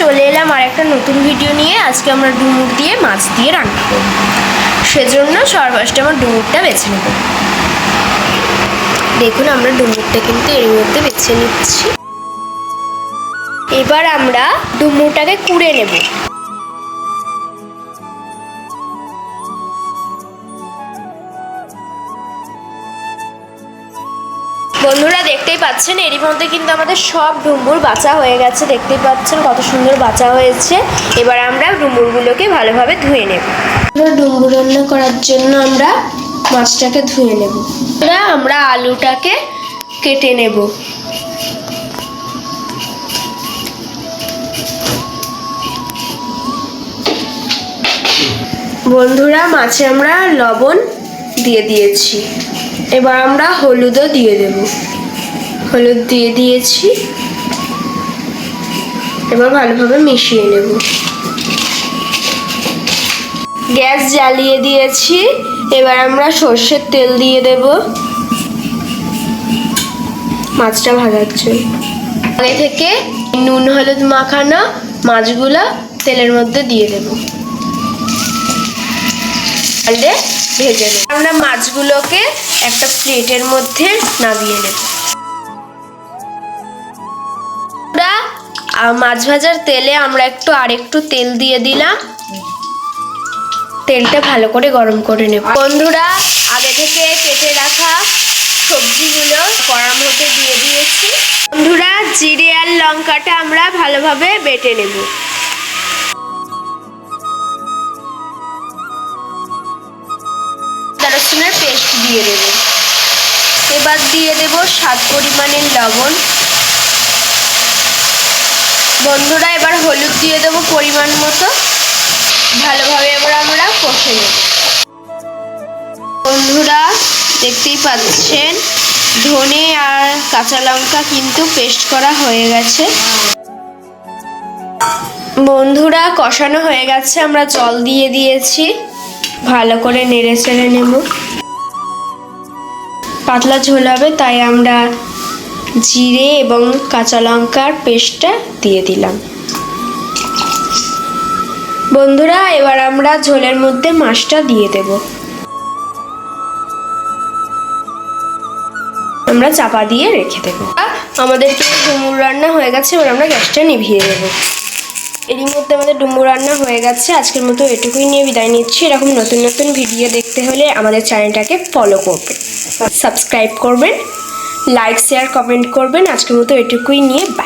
চলে এলাম আর একটা নতুন ভিডিও নিয়ে। আজকে আমরা ডুমুর দিয়ে মাছ দিয়ে রান্না করব। সেজন্য সবার আমার ডুমুরটা বেছে নেব। দেখুন, আমরা ডুমুরটা কিন্তু এর মধ্যে বেছে নিচ্ছি। এবার আমরা ডুমুরটাকে কুড়ে নেব। বন্ধুরা দেখতেই পাচ্ছেন, এরই মধ্যে কিন্তু আমাদের সব ডুম্বুর বাঁচা হয়ে গেছে, দেখতেই পাচ্ছেন কত সুন্দর বাঁচা হয়েছে। এবার আমরা ডুমুরগুলোকে ভালোভাবে ধুয়ে নেব। ডুমুর রান্না করার জন্য আমরা মাছটাকে ধুয়ে নেব। আমরা আলুটাকে কেটে নেব। বন্ধুরা, মাছে আমরা লবণ দিয়ে দিয়েছি। এবার আমরা হলুদও দিয়ে দেব। হলুদ দিয়ে দিয়েছি। এবার ভালোভাবে মিশিয়ে নেব। গ্যাস জ্বালিয়ে দিয়েছি। এবার আমরা সর্ষের তেল দিয়ে দেব। মাছটা ভাজার জন্য। আগে থেকে নুন, হলুদ মাখানো মাছগুলো তেলের মধ্যে দিয়ে দেবো। ভেজে নেব। আমরা মাছগুলোকে একটা প্লেটের মধ্যে নামিয়ে নেব। আহ, মাছ ভাজার তেলে আমরা একটু আরেকটু তেল দিয়ে দিলাম। তেলটা ভালো করে গরম করে নেব। বন্ধুরা আগে থেকে কেটে রাখা সবজিগুলো গরম হতে দিয়ে দিয়েছি। বন্ধুরা জিরে আর লঙ্কাটা আমরা ভালোভাবে বেটে নেব। পেস্ট দিয়ে দেব। এবার দিয়ে দেব স্বাদ পরিমাণের লবণ। বন্ধুরা, এবার হলুদ দিয়ে দেবো পরিমাণ মতো। ভালোভাবে এবার আমরা কষে নেব। বন্ধুরা, দেখতেই পাচ্ছেন, ধনে আর কাঁচা লঙ্কা কিন্তু পেস্ট করা হয়ে গেছে। বন্ধুরা, কষানো হয়ে গেছে, আমরা জল দিয়ে দিয়েছি। ভালো করে নেড়ে চেড়ে নেব। পাতলা ঝোল হবে, তাই আমরা জিরে এবং কাঁচা লঙ্কার পেস্টটা দিয়ে দিলাম। বন্ধুরা, এবার আমরা ঝোলের মধ্যে মাছটা দিয়ে দেব। আমরা চাপা দিয়ে রেখে দেবো। আমাদের ডুমুর রান্না হয়ে গেছে, এবার আমরা গ্যাসটা নিভিয়ে দেবো। এরই মধ্যে আমাদের ডুম্বু রান্না হয়ে গেছে। আজকের মতো এটুকুই নিয়ে বিদায় নিচ্ছি। এরকম নতুন নতুন ভিডিও দেখতে হলে আমাদের চ্যানেলটাকে ফলো করবেন সাবস্ক্রাইব করবেন। লাইক শেয়ার কমেন্ট করবেন। আজকের মতো এটুকুই নিয়ে বাই